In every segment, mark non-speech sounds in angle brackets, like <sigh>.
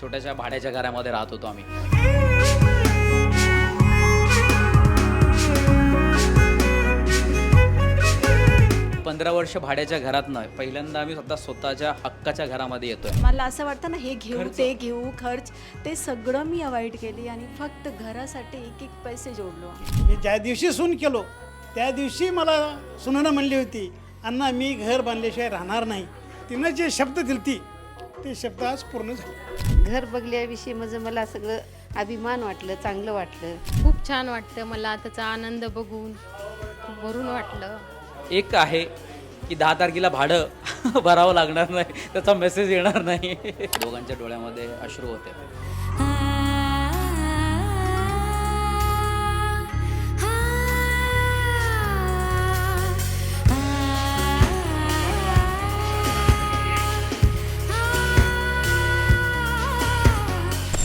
छोट्याशा भाड्याच्या घरामध्ये राहत होतो आम्ही. पंधरा वर्ष भाड्याच्या घरात नाही पहिल्यांदा आम्ही स्वतः स्वतःच्या हक्काच्या घरामध्ये येतोय. मला असं वाटतं ना हे घेऊ ते घेऊ खर्च. ते सगळं मी अवॉइड केली आणि फक्त घरासाठी एक एक पैसे जोडलो मी ज्या दिवशी सून केलो त्या दिवशी मला सुनानं म्हणली होती अण्णा मी घर बांधल्याशिवाय राहणार नाही. तिनं जे शब्द दिलती ते शब्द आज पूर्ण झाले. घर बघल्याविषयी म्हणजे मला सगळं अभिमान वाटलं चांगलं वाटलं. खूप छान वाटतं मला त्याचा आनंद बघून. खूप भरून वाटलं. एक आहे की दहा तारखेला भाडं <laughs> भरावं लागणार नाही त्याचा मेसेज येणार नाही. दोघांच्या डोळ्यामध्ये अश्रू होते.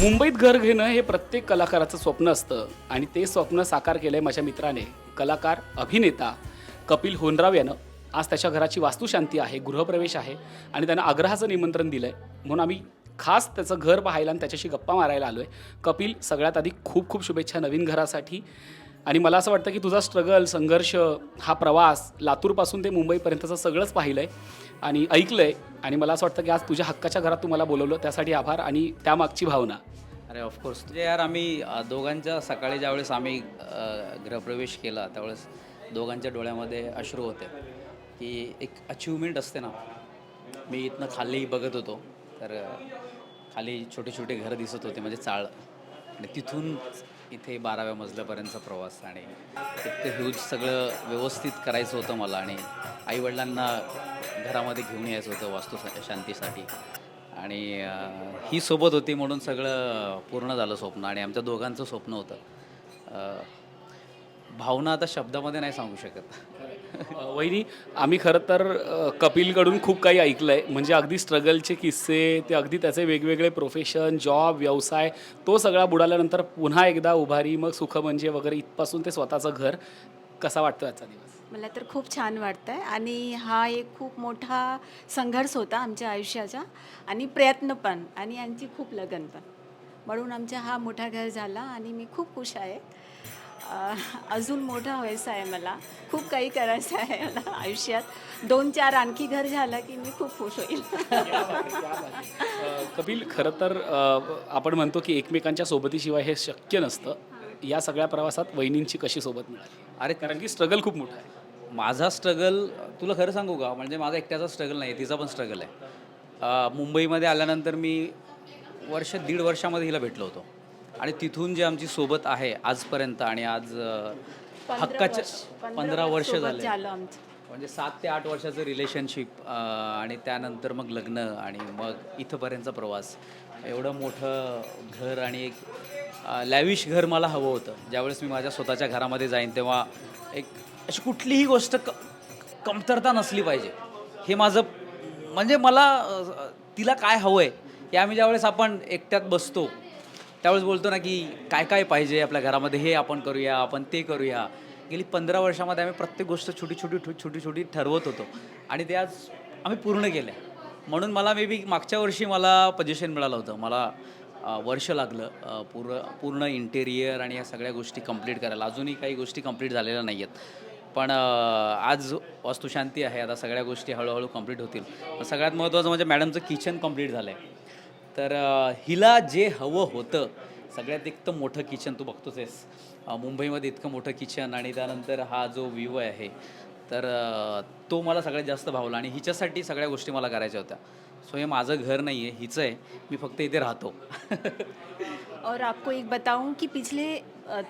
मुंबईत घर घेणं हे प्रत्येक कलाकाराचं स्वप्न असतं आणि ते स्वप्न साकार केलं आहे माझ्या मित्राने कलाकार अभिनेता कपिल होनराव यानं. आज त्याच्या घराची वास्तुशांती आहे गृहप्रवेश आहे आणि त्यानं आग्रहाचं निमंत्रण दिलं आहे म्हणून आम्ही खास त्याचं घर पाहायला आणि त्याच्याशी गप्पा मारायला आलो आहे कपिल सगळ्यात आधी खूप खूप शुभेच्छा नवीन घरासाठी. आणि मला असं वाटतं की तुझा स्ट्रगल संघर्ष हा प्रवास लातूरपासून ते मुंबईपर्यंतचं सगळंच पाहिलं आहे आणि ऐकलं आहे आणि मला असं वाटतं की आज तुझ्या हक्काच्या घरात तुम्हाला बोलवलं त्यासाठी आभार आणि त्यामागची भावना. अरे ऑफकोर्स म्हणजे यार आम्ही दोघांच्या सकाळी ज्यावेळेस आम्ही गृहप्रवेश केला त्यावेळेस दोघांच्या डोळ्यामध्ये अश्रू होते की एक अचिव्हमेंट असते ना. मी इथनं खाली बघत होतो तर खाली छोटे छोटे घरं दिसत होते म्हणजे चाळ. आणि तिथून इथे बाराव्या मजल्यापर्यंतचा प्रवास आणि इतकं ह्यूज सगळं व्यवस्थित करायचं होतं मला आणि आईवडिलांना घरामध्ये घेऊन यायचं होतं वास्तू शांतीसाठी. आणि ही सोबत होती म्हणून सगळं पूर्ण झालं स्वप्न आणि आमच्या दोघांचं स्वप्न होतं. भावना आता शब्दामध्ये नाही सांगू शकत. वहिनी आम्ही खरं तर अ, कपिलकडून खूप काही ऐकलं आहे म्हणजे अगदी स्ट्रगलचे किस्से ते अगदी त्याचे वेगवेगळे प्रोफेशन जॉब व्यवसाय तो सगळा बुडाल्यानंतर पुन्हा एकदा उभारी मग सुख म्हणजे वगैरे इथपासून ते स्वतःचं घर. कसा वाटतो याचा दिवस? मला तर खूप छान वाटतं आहे आणि हा एक खूप मोठा संघर्ष होता आमच्या आयुष्याचा. आणि प्रयत्न पण. आणि यांची खूप लगन पण. म्हणून आमचा हा मोठा घर झाला. आणि मी खूप खुश आहे. अजून मोठा व्हायचं आहे मला. खूप काही करायचं आहे मला आयुष्यात. दोन चार आणखी घर झाला की मी खूप खुश होईल. कपिल खरं तर आपण म्हणतो की एकमेकांच्या सोबतीशिवाय हे शक्य नसतं. या सगळ्या प्रवासात वहिनींची कशी सोबत मिळाली? अरे कारण की स्ट्रगल खूप मोठं आहे. माझा स्ट्रगल तुला खरं सांगू का? म्हणजे माझा एकट्याचा स्ट्रगल नाही तिचा पण स्ट्रगल आहे. मुंबईमध्ये आल्यानंतर मी वर्ष दीड वर्षामध्ये हिला भेटलो होतो. आणि तिथून जी आमची सोबत आहे आजपर्यंत आणि आज हक्काच्या पंधरा वर्ष झाले. म्हणजे सात ते आठ वर्षाचं रिलेशनशिप आणि त्यानंतर मग लग्न आणि मग इथंपर्यंतचा प्रवास. एवढं मोठं घर आणि एक लॅविश घर मला हवं होतं. ज्यावेळेस मी माझ्या स्वतःच्या घरामध्ये जाईन तेव्हा एक अशी कुठलीही गोष्ट क कमतरता नसली पाहिजे. हे माझं म्हणजे मला तिला काय हवं आहे हे आम्ही ज्यावेळेस आपण एकट्यात बसतो त्यावेळेस बोलतो ना की काय काय पाहिजे आपल्या घरामध्ये हे आपण करूया आपण ते करूया. गेली पंधरा वर्षामध्ये आम्ही प्रत्येक गोष्ट छोटी छोटी छोटी छोटी ठरवत होतो. आणि ते आज आम्ही पूर्ण केलं म्हणून मला मे बी मागच्या वर्षी मला पजेशन मिळालं होतं. मला वर्ष लागलं. पूर्ण पूर्ण इंटेरियर आणि या सगळ्या गोष्टी कंप्लीट करायला. अजूनही काही गोष्टी कंप्लीट झालेल्या नाही आहेत पण आज वास्तुशांती आहे. आता सगळ्या गोष्टी हळूहळू कंप्लीट होतील. सगळ्यात महत्त्वाचं म्हणजे मॅडमचं किचन कंप्लीट झालं आहे तर हिला जे हवं होतं सगळ्यात इतकं मोठं किचन तू बघतोच आहेस. मुंबईमध्ये इतकं मोठं किचन आणि त्यानंतर हा जो व्ह्यू आहे तर तो मला सगळ्यात जास्त भावला आणि हिच्यासाठी सगळ्या गोष्टी मला करायच्या होत्या. सो हे माझं घर नाही आहे हिचं आहे मी फक्त इथे राहतो. <laughs> और आपको एक बताऊं कि पिछले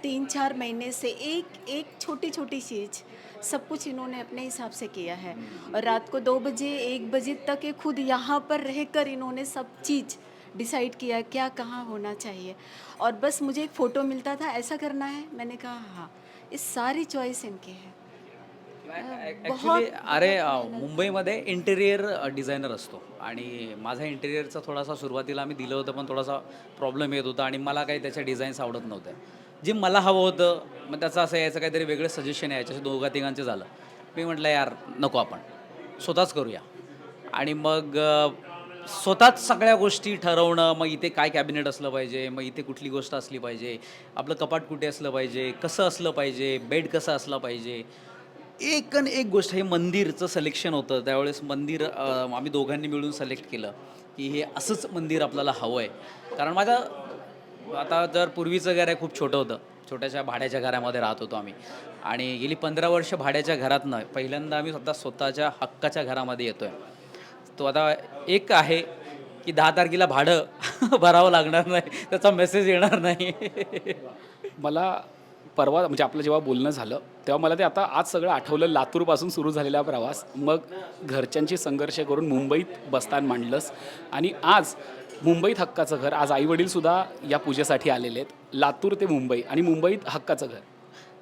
तीन चार महीने से एक एक छोटी छोटी चीज़ सब कुछ इन्होंने अपने हिसाब से किया है। और रात को दो बजे एक बजे तक ये खुद यहाँ पर रहकर इन्होंने सब चीज़ डिसाइड किया क्या कहाँ होना चाहिए। और बस मुझे एक फ़ोटो मिलता था ऐसा करना है? मैंने कहा हाँ। ये सारी चॉइस इनकी है। ॲक्च्युली अरे मुंबईमध्ये इंटेरियर डिझायनर असतो. आणि माझा इंटेरियरचा थोडासा सुरुवातीला आम्ही दिलं होतं पण थोडासा प्रॉब्लेम येत होता आणि मला काही त्याच्या डिझाईन्स आवडत नव्हत्या. जे मला हवं होतं मग त्याचं असं यायचं काहीतरी वेगळं सजेशन यायचं दोघा तिघांचं झालं. मी म्हटलं यार नको आपण. स्वतःच करूया. आणि मग स्वतःच सगळ्या गोष्टी ठरवणं मग इथे काय कॅबिनेट असलं पाहिजे मग इथे कुठली गोष्ट असली पाहिजे आपलं कपाट कुठे असलं पाहिजे कसं असलं पाहिजे बेड कसं असलं पाहिजे. एक आणि एक गोष्ट हे मंदिरचं सिलेक्शन होतं. त्यावेळेस मंदिर आम्ही दोघांनी मिळून सिलेक्ट केलं की हे असंच मंदिर आपल्याला हवं आहे कारण माझ्या आता जर पूर्वीचं घर आहे खूप छोटं होतं. छोट्याशा भाड्याच्या घरामध्ये राहत होतो आम्ही. आणि गेली पंधरा वर्ष भाड्याच्या घरातनं पहिल्यांदा आम्ही स्वतः स्वतःच्या हक्काच्या घरामध्ये येतो आहे तो आता एक आहे की दहा तारखेला भाडं <laughs> भरावं लागणार नाही त्याचा मेसेज येणार नाही. मला परवा म्हणजे आपलं जेव्हा बोलणं झालं तेव्हा मला ते आता आज सगळं आठवलं लातूरपासून सुरू झालेला प्रवास. मग घरच्यांशी संघर्ष करून मुंबईत बस्तान मांडलंस आणि आज मुंबईत हक्काचं घर आज आईवडीलसुद्धा या पूजेसाठी आलेले आहेत. लातूर ते मुंबई आणि मुंबईत हक्काचं घर.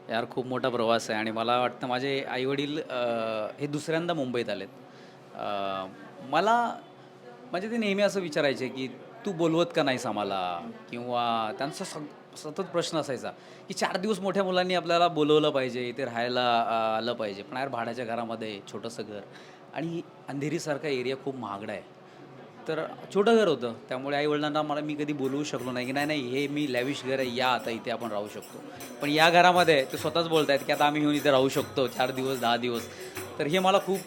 यार खूप मोठा प्रवास आहे आणि मला वाटतं माझे आईवडील हे दुसऱ्यांदा मुंबईत आलेत. मला म्हणजे ते नेहमी असं विचारायचे की तू बोलवत का नाहीस आम्हाला? किंवा त्यांचा सग सतत प्रश्न असायचा की चार दिवस मोठ्या मुलांनी आपल्याला बोलवलं पाहिजे इथे राहायला आलं पाहिजे. पण यार भाड्याच्या घरामध्ये छोटंसं घर आणि अंधेरीसारखा एरिया खूप महागडा आहे. तर छोटं घर होतं. त्यामुळे आईवडिलांना मला मी कधी बोलवू शकलो नाही की नाही नाही हे मी लॅविश घर आहे या आता इथे आपण राहू शकतो. पण या घरामध्ये ते स्वतःच बोलत आहेत की आता आम्ही येऊन इथे राहू शकतो चार दिवस दहा दिवस. तर हे मला खूप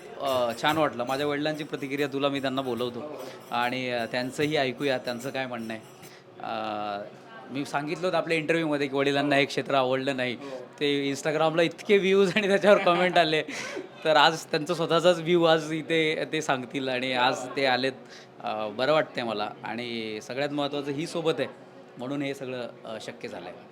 छान वाटलं. माझ्या वडिलांची प्रतिक्रिया तुला मी त्यांना बोलवतो. आणि त्यांचंही ऐकूया त्यांचं काय म्हणणं आहे. मी सांगितलं होतं आपल्या इंटरव्ह्यूमध्ये की वडिलांना हे क्षेत्र आवडलं नाही. ते इंस्टाग्रामला इतके व्ह्यूज आणि त्याच्यावर कमेंट आले. तर आज त्यांचं स्वतःचाच व्ह्यू आज इथे ते सांगतील आणि आज ते आलेत. बरं वाटतंय मला. आणि सगळ्यात महत्त्वाचं ही सोबत आहे. म्हणून हे सगळं शक्य झालं आहे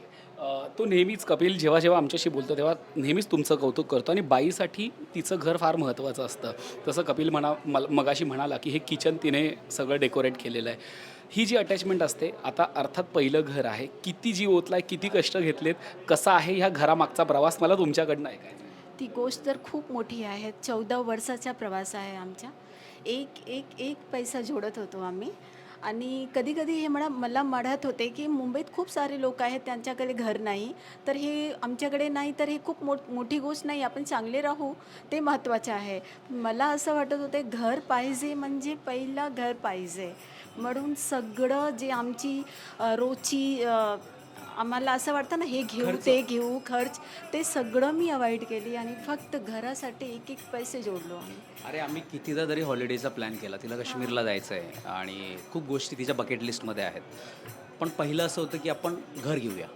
तो नेहमीच कपिल जेव्हा जेव्हा आमच्याशी बोलतो तेव्हा नेहमीच तुमचं कौतुक करतो आणि बाईसाठी तिचं घर फार महत्त्वाचं असतं. तसं कपिल म्हणा मल मगाशी म्हणाला की हे किचन तिने सगळं डेकोरेट केलेलं आहे. ही जी अटॅचमेंट असते आता अर्थात पहिलं घर आहे किती जीव ओतलाय किती कष्ट घेतलेत कसा आहे ह्या घरामागचा प्रवास मला तुमच्याकडनं ऐकायचा ती गोष्ट तर खूप मोठी आहे. चौदा वर्षाचा प्रवास आहे आमचा एक एक एक पैसा जोडत होतो आम्ही. आणि कधीकधी हे म्हणा मला म्हणत होते की मुंबईत खूप सारे लोक आहेत त्यांच्याकडे घर नाही. तर हे आमच्याकडे नाही तर हे खूप मोठ मोठी गोष्ट नाही आपण चांगले राहू ते महत्त्वाचं आहे. मला असं वाटत होते घर पाहिजे म्हणजे पहिला घर पाहिजे. म्हणून सगळं जे आमची रोजची आम्हाला असं वाटतं ना हे घेऊ ते घेऊ खर्च. ते सगळं मी अवॉइड केली आणि फक्त घरासाठी एक एक पैसे जोडलो आम्ही. अरे आम्ही कितीदा तरी हॉलिडेचा प्लॅन केला तिला काश्मीरला जायचं आहे आणि खूप गोष्टी तिच्या बकेट लिस्टमध्ये आहेत. पण पहिलं असं होतं की आपण घर घेऊया.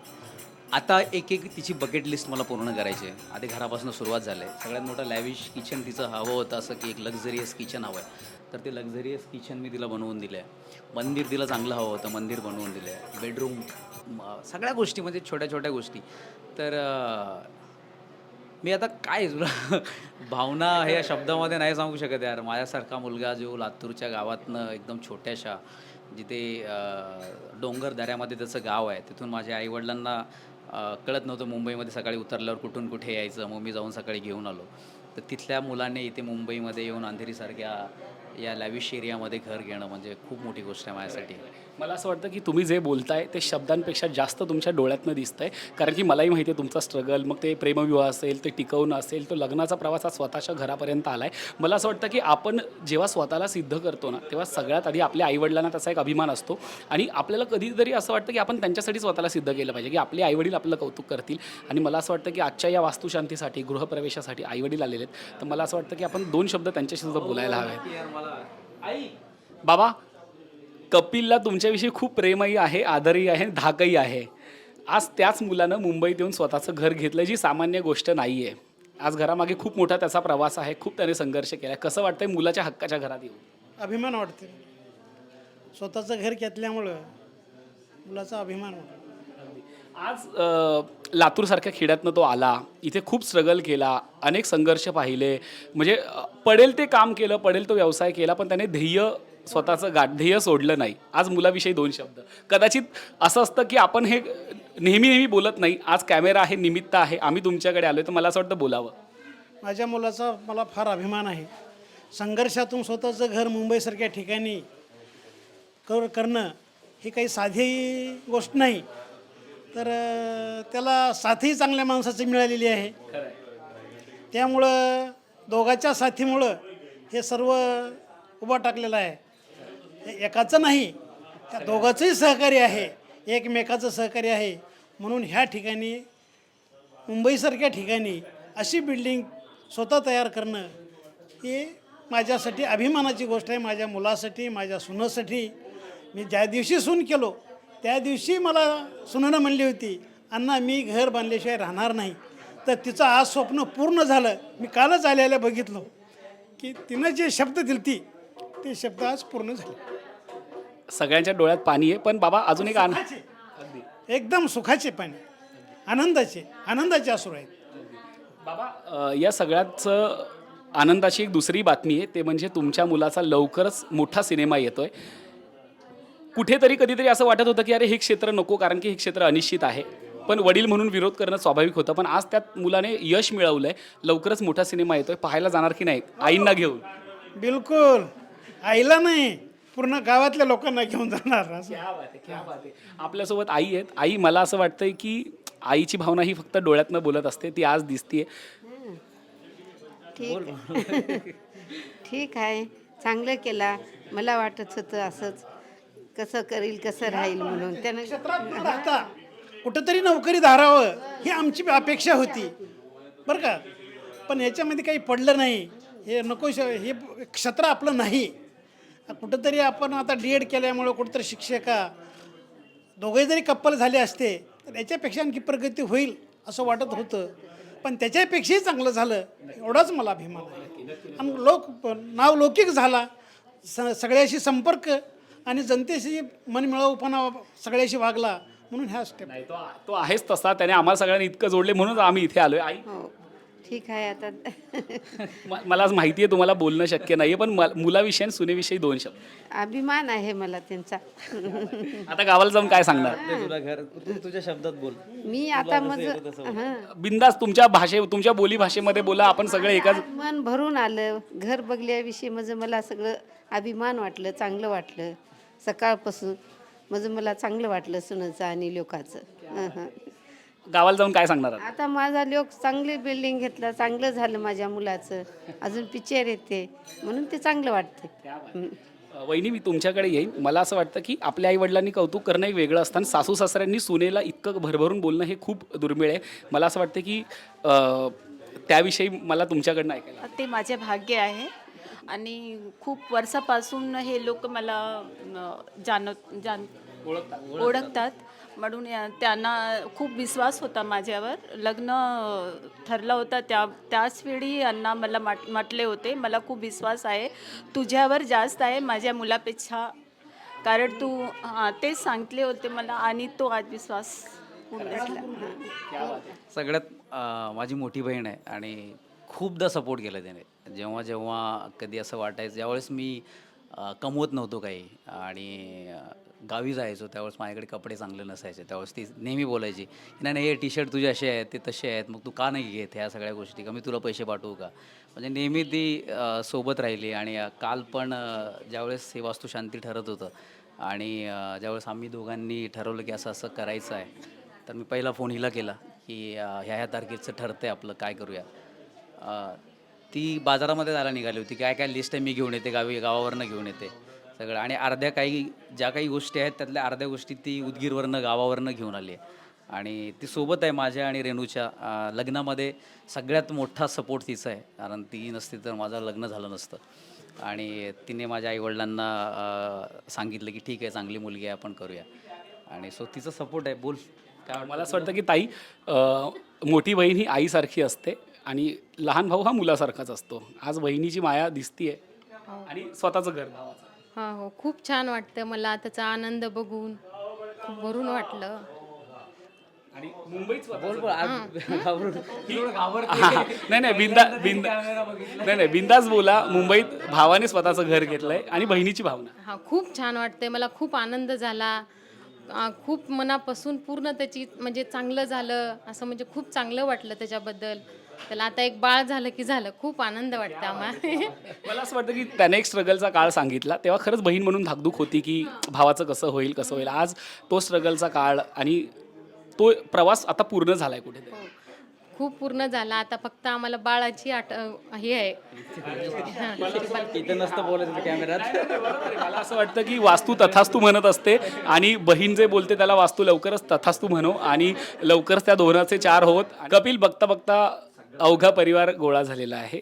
आता एक एक तिची बकेट लिस्ट मला पूर्ण करायची आहे. आधी घरापासून सुरुवात झाली. आहे सगळ्यात मोठं लॅविश किचन तिचं हवं होतं असं की एक लक्झरियस किचन हवं आहे. तर ते लक्झरियस किचन मी तिला बनवून दिलं आहे मंदिर तिला चांगलं हवं होतं मंदिर बनवून दिलं आहे बेडरूम सगळ्या गोष्टी म्हणजे छोट्या छोट्या गोष्टी. तर मी आता काय तुला <laughs> भावना हे या शब्दामध्ये नाही सांगू शकत यार. माझ्यासारखा मुलगा जो लातूरच्या गावातनं एकदम छोट्याशा जिथे डोंगर दऱ्यामध्ये त्याचं गाव आहे तिथून माझ्या आईवडिलांना कळत नव्हतं मुंबईमध्ये सकाळी उतरल्यावर कुठून कुठे यायचं. मग मी जाऊन सकाळी घेऊन आलो. तर तिथल्या मुलाने इथे मुंबईमध्ये येऊन अंधेरीसारख्या या लॅविश एरियामध्ये घर घेणं म्हणजे खूप मोठी गोष्ट आहे माझ्यासाठी. मला असं वाटतं की तुम्ही जे बोलताय ते शब्दांपेक्षा जास्त तुमच्या डोळ्यातनं दिसतंय. कारण की मलाही माहिती आहे तुमचा स्ट्रगल मग ते प्रेमविवाह असेल ते टिकवणं असेल तो लग्नाचा प्रवास हा स्वतःच्या घरापर्यंत आला आहे मला असं वाटतं की आपण जेव्हा स्वतःला सिद्ध करतो ना तेव्हा सगळ्यात आधी आपल्या आईवडिलांना त्याचा एक अभिमान असतो. आणि आपल्याला कधीतरी असं वाटतं की आपण त्यांच्यासाठी स्वतःला सिद्ध केलं पाहिजे की आपले आईवडील आपलं कौतुक करतील. आणि मला असं वाटतं की आजच्या या वास्तुशांतीसाठी गृहप्रवेशासाठी आईवडील आलेले आहेत. तर मला असं वाटतं की आपण दोन शब्द त्यांच्याशी सुद्धा बोलायला हवे बाबा कपिलला तुमच्याविषयी खूप प्रेमही आहे आदरही आहे धाकही आहे. आज त्याच मुलानं मुंबईत येऊन स्वतःचं घर घेतलं जी सामान्य गोष्ट नाही आहे आज घरामागे खूप मोठा त्याचा प्रवास आहे खूप त्याने संघर्ष केला कसं वाटतंय मुलाच्या हक्काच्या घरात येऊन? अभिमान वाटते स्वतःचं घर घेतल्यामुळं मुलाचा अभिमान वाटतो आज अ, लातूरसारख्या खेड्यातनं तो आला इथे खूप स्ट्रगल केला अनेक संघर्ष पाहिले. म्हणजे अ, पडेल ते काम केलं पडेल तो व्यवसाय केला पण त्याने ध्येय स्वतःचं ध्येय सोडलं नाही. आज मुलाविषयी दोन शब्द. कदाचित असं असतं की आपण हे नेहमी नेहमी बोलत नाही. आज कॅमेरा आहे निमित्त आहे. आम्ही तुमच्याकडे आलो तर मला असं वाटतं बोलावं. माझ्या मुलाचा मला फार अभिमान आहे. संघर्षातून स्वतःचं घर मुंबईसारख्या ठिकाणी कर करणं ही काही साधी गोष्ट नाही. तर त्याला साथही चांगल्या माणसाची मिळालेली आहे. त्यामुळं दोघाच्या साथीमुळं हे सर्व उभा टाकलेलं आहे. एकाचं नाही त्या दोघांचंही सहकार्य आहे एकमेकाचं सहकार्य आहे. म्हणून ह्या ठिकाणी मुंबईसारख्या ठिकाणी अशी बिल्डिंग स्वतः तयार करणं ही माझ्यासाठी अभिमानाची गोष्ट आहे माझ्या मुलासाठी माझ्या सुनासाठी. मी ज्या दिवशी सून केलो त्या दिवशी मला सुनानं म्हणली होती अण्णा मी घर बांधल्याशिवाय राहणार नाही. तर तिचं आज स्वप्न पूर्ण झालं. मी कालच आल्याला बघितलं की तिनं जे शब्द दिलती ते शब्द आज पूर्ण झाले. सगळ्यांच्या डोळ्यात पाणी आहे पण बाबा अजून एक आन एकदम सुखाचे पाणी. आनंदाचे. आनंदाचे असूर आहेत बाबा अ, या सगळ्याचं आनंदाची एक दुसरी बातमी आहे ते म्हणजे तुमच्या मुलाचा लवकरच मोठा सिनेमा येतोय. कुठेतरी कधीतरी असं वाटत होतं की अरे हे क्षेत्र नको कारण की हे क्षेत्र अनिश्चित आहे. पण वडील म्हणून विरोध करणं स्वाभाविक होतं पण आज त्यात मुलाने यश मिळवलंय. लवकरच मोठा सिनेमा येतोय. पाहायला जाणार की नाही? आईंना घेऊन. बिलकुल. आईला नाही. पूर्ण गावातल्या लोकांना घेऊन जाणार असं. आपल्यासोबत आई आहेत. आई मला असं वाटतंय की आईची भावना ही फक्त डोळ्यातनं बोलत असते ती आज दिसतीये. ठीक <laughs> ठीक आहे. चांगलं केला. मला वाटत होतं असंच. कसं करील कसं राहील म्हणून. त्यानं क्षेत्रात न राहता कुठंतरी नोकरी धारावं ही आमची अपेक्षा होती. बरं का? पण याच्यामध्ये काही पडलं नाही. हे नको श- हे क्षेत्र आपलं नाही. कुठंतरी आपण आता डी एड केल्यामुळं कुठंतरी शिक्षका दोघे जरी कप्पल झाले असते तर याच्यापेक्षा आणखी प्रगती होईल असं वाटत होतं. पण त्याच्यापेक्षाही चांगलं झालं एवढाच मला अभिमान आहे. आणि लोक नाव लौकिक झाला स सगळ्याशी संपर्क आणि जनतेशी मनमिळाऊपणा सगळ्याशी वागला म्हणून ह्या स्टेप नाही तो तो आहेच तसा त्याने आम्हाला सगळ्यांनी इतकं जोडले म्हणून आम्ही इथे आलोय. आई हो. ठीक आहे आता. <laughs> म- मला आज माहिती आहे तुम्हाला बोलणं शक्य नाही पण मुलाविषयी आणि सुनेविषयी दोन शब्द. अभिमान आहे मला त्यांचा. <laughs> आता गावाला जाऊन काय सांगणार? ते तुला घर तू तुझ्या शब्दात बोल. मी आता मग हां. बिंदास तुमच्या भाषे तुमच्या बोली भाषेमध्ये बोला आपण सगळे एकाच मन भरून आलं. घर बघल्याविषयी म्हणजे मला सगळं अभिमान वाटलं चांगलं वाटलं. सकाळपासून म्हणजे मला चांगलं वाटलं सुनाचं आणि लोकाचं. हं, हं. गावाला जाऊन काय सांगणार आहात? आता माझा लोक चांगली बिल्डिंग घेतलं चांगलं झालं माझ्या मुलाचं. अजून पिक्चर येते. म्हणून ते चांगलं वाटते. अ, वहिनी मी तुमच्याकडे येईन. मला असं वाटतं की आपल्या आई वडिलांनी कौतुक करणं एक वेगळं असतं आणि सासू सासऱ्यांनी सुनेला इतकं भरभरून बोलणं हे खूप दुर्मिळ आहे. मला असं वाटतं की अ, त्याविषयी मला तुमच्याकडनं ऐकायला ते माझे भाग्य आहे. आणि खूप वर्षापासून हे लोक मला अ, जानत जाण ओळखतात. म्हणून या- त्यांना खूप विश्वास होता माझ्यावर. लग्न ठरलं होतं त्या त्याच वेळी अण्णा मला म्हट म्हटले होते मला खूप विश्वास आहे. तुझ्यावर जास्त आहे माझ्या मुलापेक्षा. कारण तू हां तेच सांगितले होते मला आणि तो आज विश्वास. सगळ्यात माझी मोठी बहीण आहे आणि खूपदा सपोर्ट केला त्याने. जेव्हा जेव्हा कधी असं वाटायचं ज्यावेळेस मी कमवत नव्हतो काही आणि गावी जायचो त्यावेळेस माझ्याकडे कपडे चांगले नसायचे. त्यावेळेस ती नेहमी बोलायची नाही नाही हे टी शर्ट तुझे असे आहेत ते तसे आहेत मग तू का नाही घेत ह्या सगळ्या गोष्टी? का मी तुला पैसे पाठवू का? म्हणजे नेहमी ती सोबत राहिली आणि काल पण ज्यावेळेस हे वास्तुशांती ठरत होतं आणि ज्यावेळेस आम्ही दोघांनी ठरवलं की असं असं करायचं आहे तर मी पहिला फोन हिला केला की ह्या ह्या तारखेचं ठरतं आहे आपलं काय करूया? ती बाजारामध्ये जायला निघाली होती काय काय लिस्ट आहे मी घेऊन येते गावी गावावरनं घेऊन येते. सगळं. आणि अर्ध्या काही ज्या काही गोष्टी आहेत त्यातल्या अर्ध्या गोष्टी ती उदगीरवरनं गावावरनं घेऊन आली आहे. आणि ती सोबत आहे माझ्या आणि रेणूच्या. लग्नामध्ये सगळ्यात मोठा सपोर्ट तिचा आहे. कारण ती नसती तर माझं लग्न झालं नसतं. आणि तिने माझ्या आईवडिलांना सांगितलं की ठीक आहे चांगली मुलगी आहे आपण करूया. आणि सो तिचा सपोर्ट आहे. बोल. काय मला असं वाटतं की ताई मोठी बहीण ही आईसारखी असते आणि लहान भाऊ हा मुलासारखाच असतो. आज बहिणीची माया दिसतीये. आणि स्वतःचं घर. हा हो. खूप छान वाटतं मला त्याचा आनंद बघून. खूप भरून वाटलं. आणि मुंबईत स्वतः बोल बोल. <laughs> हा, नाही नाही बिंदा <laughs> बिंदा नाही नाही बिंदास बोला. मुंबईत भावाने स्वतःचं घर घेतलंय आणि बहिणीची भावना. हा खूप छान वाटतंय. मला खूप आनंद झाला. खूप मनापासून पूर्ण त्याची म्हणजे चांगलं झालं असं म्हणजे खूप चांगलं वाटलं त्याच्याबद्दल. त्याला आता एक बाळ झालं की झालं खूप आनंद वाटतं आम्हाला. मला असं वाटतं की त्याने एक स्ट्रगलचा काळ सांगितला तेव्हा खरंच बहीण म्हणून धाकधूक होती की भावाचं कसं होईल कसं होईल. आज तो स्ट्रगलचा काळ आणि तो प्रवास आता पूर्ण झालाय कुठेतरी. खूप पूर्ण झाला. आता फक्त आम्हाला बाळाची आठ हे आहे. <laughs> इथं नसतं बोलायचं कॅमेऱ्यात. मला असं वाटतं की वास्तू तथास्तू म्हणत असते आणि बहीण जे बोलते त्याला वास्तू लवकरच तथास्तू म्हणू आणि लवकरच त्या दोनाचे चार होत. कपिल बघता बघता अवघा परिवार गोळा झालेला आहे.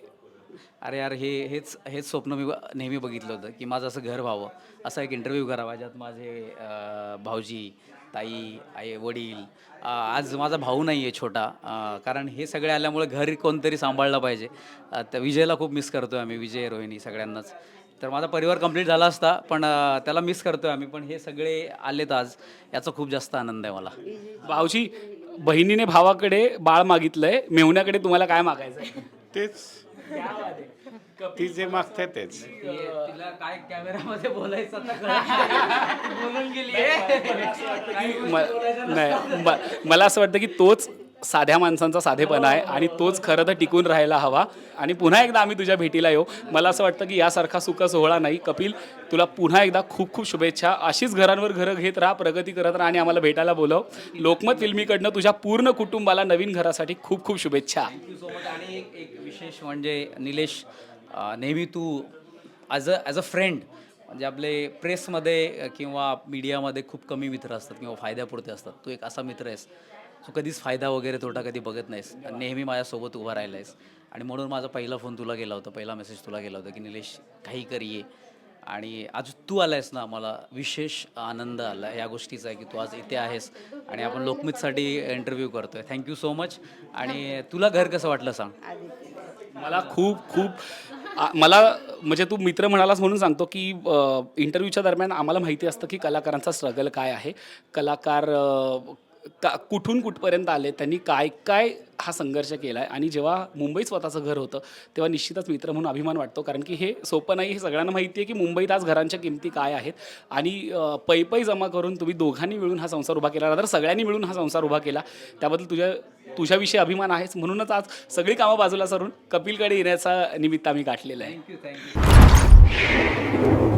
अरे यार हे हेच हेच स्वप्न मी ब- नेहमी बघितलं होतं की माझं असं घर व्हावं. असा एक इंटरव्ह्यू करावा ज्यात माझे भाऊजी ताई आई वडील आज माझा भाऊ नाही आहे छोटा कारण हे सगळे आल्यामुळे घर कोणतरी सांभाळलं पाहिजे. त्या विजयला खूप मिस करतो आम्ही विजय रोहिणी सगळ्यांनाच. तर माझा परिवार कंप्लीट झाला असता पण त्याला मिस करतो आम्ही पण हे सगळे आलेत आज याचा खूप जास्त आनंद आहे मला. भाऊजी बहिणीने भावाकडे बाळ मागितलंय मेहुण्याकडे तुम्हाला काय मागायचं तेच. ती जे मागते तेच. तिला काय कॅमेरामध्ये बोलायचं बोलून गेली <laughs> म- नाही मला असं वाटतं की तोच साध्या माणसांचा साधेपणा आहे आणि तोच खरं तर टिकून राहायला हवा. आणि पुन्हा एकदा आम्ही तुझ्या भेटीला येऊ. मला असं वाटतं की यासारखा सुख सोहळा नाही. कपिल तुला पुन्हा एकदा खूप खूप शुभेच्छा. अशीच घरांवर घरं घेत राहा प्रगती करत राहा आणि आम्हाला भेटायला बोलव. लोकमत फिल्मीकडनं तुझ्या पूर्ण कुटुंबाला नवीन घरासाठी खूप खूप शुभेच्छा. थँक्यू सो मच आणि एक विशेष म्हणजे निलेश नेहमी तू as a as a friend म्हणजे आपले प्रेसमध्ये किंवा मीडियामध्ये खूप कमी मित्र असतात किंवा फायद्यापुरते असतात. तू एक असा मित्र आहेस तू कधीच फायदा वगैरे तोटा कधी बघत नाहीस. नेहमी माझ्यासोबत उभा राहिला आहेस आणि म्हणून माझा पहिला फोन तुला गेला होता पहिला मेसेज तुला गेला होता की निलेश काही कर ये. आणि आज तू आलायस ना मला विशेष आनंद आला. या गोष्टीचा आहे की तू आज इथे आहेस आणि आपण लोकमतसाठी इंटरव्ह्यू करतोय. थँक्यू सो मच आणि तुला घर कसं वाटलं सांग. मला खूप खूप आ- मला म्हणजे तू मित्र म्हणालास म्हणून सांगतो की इंटरव्ह्यूच्या दरम्यान आम्हाला माहिती असतं की कलाकारांचा स्ट्रगल काय आहे. कलाकार अ, का कुठून कुठपर्यंत आले त्यांनी काय काय हा संघर्ष केला आहे आणि जेव्हा मुंबईत स्वतःचं घर होतं तेव्हा निश्चितच मित्र म्हणून अभिमान वाटतो. कारण की हे सोपं नाही हे सगळ्यांना माहिती आहे की मुंबईत आज घरांच्या किमती काय आहेत. आणि पै पै जमा करून तुम्ही दोघांनी मिळून हा संसार उभा केला तर सगळ्यांनी मिळून हा संसार उभा केला त्याबद्दल तुझ्या तुझ्याविषयी अभिमान आहेच. म्हणूनच आज सगळी कामं बाजूला सरून कपिलकडे येण्याचा निमित्त आम्ही गाठलेलं आहे. थँक्यू